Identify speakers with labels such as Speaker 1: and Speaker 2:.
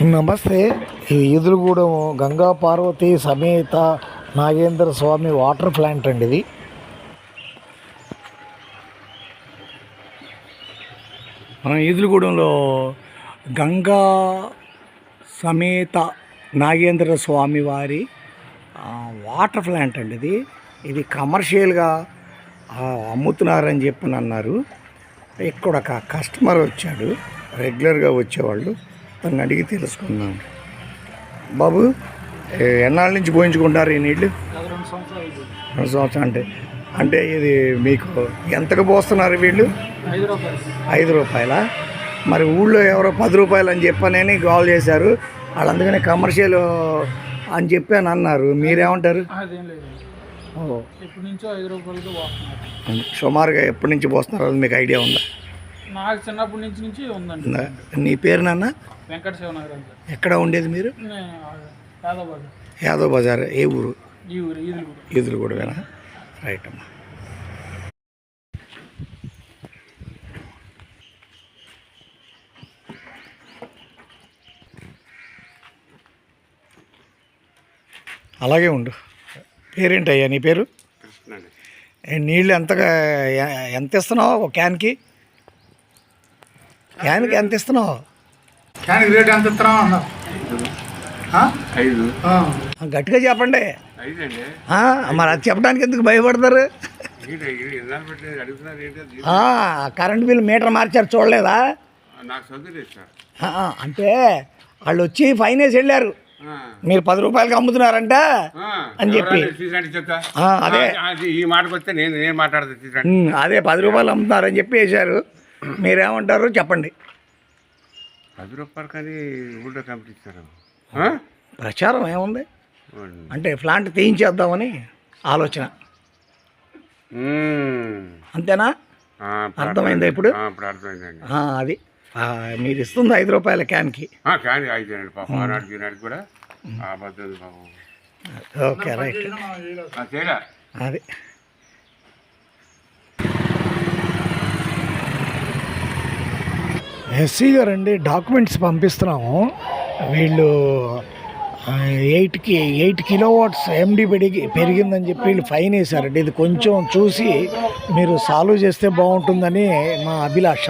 Speaker 1: నమస్తే ఈ ఈదులగూడెం గంగా పార్వతి సమేత నాగేంద్ర స్వామి water plant అండి ఇది.
Speaker 2: మనం ఈదులగూడెంలో గంగా సమేత నాగేంద్ర స్వామి వారి వాటర్ ప్లాంట్ అండి ఇది. ఇది కమర్షియల్గా అమ్ముతున్నారని చెప్పని అన్నారు ఇక్కడ ఒక కస్టమర్ వచ్చాడు రెగ్యులర్గా వచ్చేవాళ్ళు. తను అడిగి తెలుసుకున్నాం బాబు ఎన్నాళ్ళ నుంచి పోయించుకుంటారు ఈ నీళ్ళు రెండు సంవత్సరం అంటే. అంటే ఇది మీకు ఎంతకు పోస్తున్నారు వీళ్ళు? ఐదు రూపాయల. మరి ఊళ్ళో ఎవరో పది రూపాయలు అని చెప్పనని కాల్ చేశారు. వాళ్ళు అందుకనే కమర్షియల్ అని చెప్పాను అన్నారు. మీరేమంటారు? సుమారుగా ఎప్పటి నుంచి పోస్తున్నారు మీకు ఐడియా ఉందా?
Speaker 3: నాకు చిన్నప్పటి నుంచి నుంచి ఉందండి.
Speaker 2: ఉందా? నీ పేరు నాన్న?
Speaker 3: వెంకట శివనగర్
Speaker 2: ఎక్కడ ఉండేది మీరు?
Speaker 3: నేను
Speaker 2: యాదవ్ బజార్. ఏ ఊరు?
Speaker 3: ఈ ఊరు ఈదులు కూడా
Speaker 2: ఈదులు కూడా వేనా రైట్ అమ్మా. అలాగే ఉండు. పేరేంటయ్యా నీ పేరు? ఏ, నీళ్ళు ఎంతగా ఎ- ఎంత ఇస్తున్నావు ఒక క్యాన్కి? క్యాన్కి ఎంత ఇస్తున్నావు?
Speaker 3: కానీ రేట్ ఎంత ఇస్తున్నాం అన్నారు
Speaker 4: ఐదు.
Speaker 2: ఆ, గట్టిగా చెప్పండి. మరి అది చెప్పడానికి ఎందుకు భయపడతారు? కరెంట్ బిల్ మీటర్ మార్చారు చూడలేదా? అంటే వాళ్ళు వచ్చి ఫైన్ వేసి వెళ్ళారు.
Speaker 4: ఆ.
Speaker 2: మీరు పది రూపాయలకి అమ్ముతున్నారంట
Speaker 4: ఆ,
Speaker 2: అని చెప్పి. అదే.
Speaker 4: ఈ మాటకు వస్తే నేను నేను మాట్లాడతా
Speaker 2: అదే పది రూపాయలు అమ్ముతున్నారని చెప్పి వేశారు. మీరేమంటారు చెప్పండి.
Speaker 4: పది రూపాయలు కానీ ఊళ్ళో కంపిస్తారు
Speaker 2: ప్రచారం ఏముంది? అంటే ప్లాంట్ తీయించేద్దామని ఆలోచన. అంతేనా? అర్థమైందా ఇప్పుడు? అది. మీరు ఇస్తుంది ఐదు రూపాయల క్యాన్కి.
Speaker 4: కూడా.
Speaker 2: Okay right. అది.
Speaker 1: ఎస్సీ గారండి డాక్యుమెంట్స్ పంపిస్తున్నాము. వీళ్ళు ఎయిట్కి ఎయిట్ కిలో వాట్స్ ఎండి పెరిగి పెరిగిందని చెప్పి వీళ్ళు ఫైన్ వేశారండి. ఇది కొంచెం చూసి మీరు సాల్వ్ చేస్తే బాగుంటుందని మా అభిలాష.